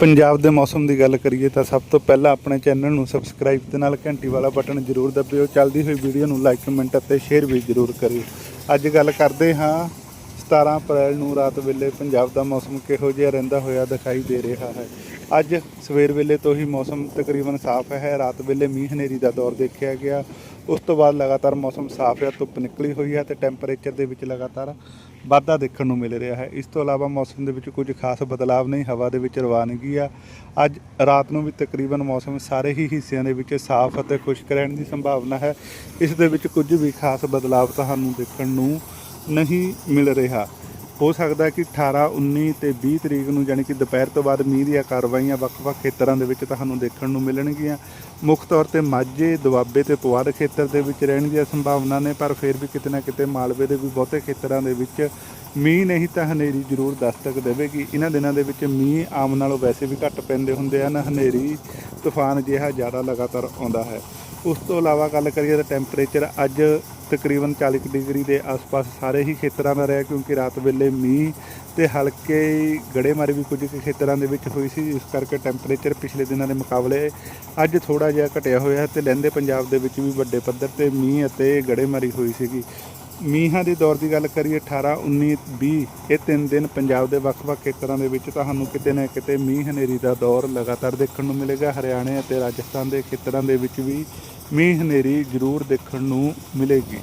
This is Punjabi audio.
ਪੰਜਾਬ ਦੇ ਮੌਸਮ ਦੀ ਗੱਲ ਕਰੀਏ ਤਾਂ ਸਭ ਤੋਂ ਪਹਿਲਾਂ ਆਪਣੇ ਚੈਨਲ ਨੂੰ ਸਬਸਕ੍ਰਾਈਬ ਦੇ ਨਾਲ ਘੰਟੀ ਵਾਲਾ ਬਟਨ ਜ਼ਰੂਰ ਦਬਿਓ। ਚੱਲਦੀ ਹੋਈ ਵੀਡੀਓ ਨੂੰ ਲਾਈਕ ਕਮੈਂਟ ਅਤੇ ਸ਼ੇਅਰ ਵੀ ਜ਼ਰੂਰ ਕਰਿਓ। ਅੱਜ ਗੱਲ ਕਰਦੇ ਹਾਂ 17 ਅਪ੍ਰੈਲ ਨੂੰ ਰਾਤ ਵੇਲੇ ਪੰਜਾਬ ਦਾ ਮੌਸਮ ਕਿਹੋ ਜਿਹਾ ਰਹਿੰਦਾ ਹੋਇਆ ਦਿਖਾਈ ਦੇ ਰਿਹਾ ਹੈ। ਅੱਜ ਸਵੇਰ ਵੇਲੇ ਤੋਂ ਹੀ ਮੌਸਮ ਤਕਰੀਬਨ ਸਾਫ਼ ਹੈ। ਰਾਤ ਵੇਲੇ ਮੀਂਹ ਹਨੇਰੀ ਦਾ ਦੌਰ ਦੇਖਿਆ ਗਿਆ। ਉਸ ਤੋਂ ਬਾਅਦ ਲਗਾਤਾਰ ਮੌਸਮ ਸਾਫ਼ ਹੈ, ਧੁੱਪ ਨਿਕਲੀ ਹੋਈ ਹੈ ਤੇ ਟੈਂਪਰੇਚਰ ਦੇ ਵਿੱਚ ਲਗਾਤਾਰ ਵਾਧਾ ਦੇਖਣ ਨੂੰ ਮਿਲ ਰਿਹਾ ਹੈ। ਇਸ ਤੋਂ ਇਲਾਵਾ ਮੌਸਮ ਦੇ ਵਿੱਚ ਕੁਝ ਖਾਸ ਬਦਲਾਵ ਨਹੀਂ, ਹਵਾ ਦੇ ਵਿੱਚ ਰਵਾਨਗੀ ਆ। ਅੱਜ ਰਾਤ ਨੂੰ ਵੀ ਤਕਰੀਬਨ ਮੌਸਮ ਸਾਰੇ ਹੀ ਹਿੱਸਿਆਂ ਦੇ ਵਿੱਚ ਸਾਫ਼ ਅਤੇ ਖੁਸ਼ਕ ਰਹਿਣ ਦੀ ਸੰਭਾਵਨਾ ਹੈ। ਇਸ ਦੇ ਵਿੱਚ ਕੁਝ ਵੀ ਖਾਸ ਬਦਲਾਵ ਤੁਹਾਨੂੰ ਦੇਖਣ ਨੂੰ ਨਹੀਂ ਮਿਲ ਰਿਹਾ। ਹੋ ਸਕਦਾ ਕਿ 18 19 ਤੇ 20 ਤਰੀਕ ਨੂੰ ਯਾਨੀ ਕਿ ਦੁਪਹਿਰ ਤੋਂ ਬਾਅਦ ਮੀਂਹ ਦੀਆਂ ਕਾਰਵਾਈਆਂ ਵੱਖ-ਵੱਖ ਖੇਤਰਾਂ ਦੇ ਵਿੱਚ ਤੁਹਾਨੂੰ ਦੇਖਣ ਨੂੰ ਮਿਲਣਗੀਆਂ। ਮੁੱਖ ਤੌਰ ਤੇ ਮਾਝੇ, ਦੁਆਬੇ ਤੇ ਪੁਆਧ ਖੇਤਰ ਦੇ ਵਿੱਚ ਰਹਿਣ ਦੀਆਂ ਸੰਭਾਵਨਾ ਨੇ, ਪਰ ਫਿਰ ਵੀ ਕਿਤੇ ਨਾ ਕਿਤੇ ਮਾਲਵੇ ਦੇ ਵੀ ਬਹੁਤੇ ਖੇਤਰਾਂ ਦੇ ਵਿੱਚ ਮੀਂਹ ਨਹੀਂ ਤਾਂ ਹਨੇਰੀ ਜ਼ਰੂਰ ਦਸਤਕ ਦੇਵੇਗੀ। ਇਹਨਾਂ ਦਿਨਾਂ ਦੇ ਵਿੱਚ ਮੀਂਹ ਆਮ ਨਾਲੋਂ ਵੈਸੇ ਵੀ ਘੱਟ ਪੈਂਦੇ ਹੁੰਦੇ ਹਨ। ਹਨੇਰੀ ਤੂਫਾਨ ਜਿਹਾ ਜ਼ਿਆਦਾ ਲਗਾਤਾਰ ਆਉਂਦਾ ਹੈ। ਉਸ ਤੋਂ ਇਲਾਵਾ ਗੱਲ ਕਰੀਏ ਤਾਂ ਟੈਂਪਰੇਚਰ ਅੱਜ ਤਕਰੀਬਨ 40 ਕੁ ਡਿਗਰੀ ਦੇ ਆਸ-ਪਾਸ ਸਾਰੇ ਹੀ ਖੇਤਰਾਂ ਦਾ ਰਿਹਾ ਕਿਉਂਕਿ ਰਾਤ ਵੇਲੇ ਮੀਂਹ ਤੇ ਹਲਕੇ ਗੜੇਮਾਰੀ ਵੀ ਕੁਝ ਕੁ ਖੇਤਰਾਂ ਦੇ ਵਿੱਚ ਹੋਈ ਸੀ ਇਸ ਕਰਕੇ ਟੈਂਪਰੇਚਰ ਪਿਛਲੇ ਦਿਨਾਂ ਦੇ ਮੁਕਾਬਲੇ ਅੱਜ ਥੋੜਾ ਜਿਹਾ ਘਟਿਆ ਹੋਇਆ ਹੈ ਤੇ ਲਹਿੰਦੇ ਪੰਜਾਬ ਦੇ ਵਿੱਚ ਵੀ ਵੱਡੇ ਪੱਧਰ ਤੇ ਮੀਂਹ ਅਤੇ ਗੜੇਮਾਰੀ ਹੋਈ ਸੀਗੀ। ਮੀਂਹਾਂ ਦੇ ਦੌਰ ਦੀ ਗੱਲ ਕਰੀਏ 18 19 20 ਇਹ ਤਿੰਨ ਦਿਨ ਪੰਜਾਬ ਦੇ ਵੱਖ-ਵੱਖ ਖੇਤਰਾਂ ਦੇ ਵਿੱਚ ਤੁਹਾਨੂੰ ਕਿਤੇ ਨਾ ਕਿਤੇ ਮੀਂਹ ਹਨੇਰੀ ਦਾ ਦੌਰ ਲਗਾਤਾਰ ਦੇਖਣ ਨੂੰ ਮਿਲੇਗਾ। ਹਰਿਆਣੇ ਅਤੇ ਰਾਜਸਥਾਨ ਦੇ ਖੇਤਰਾਂ ਦੇ ਵਿੱਚ ਵੀ ਮੀਂਹ ਹਨੇਰੀ ਜ਼ਰੂਰ ਦੇਖਣ ਨੂੰ ਮਿਲੇਗੀ।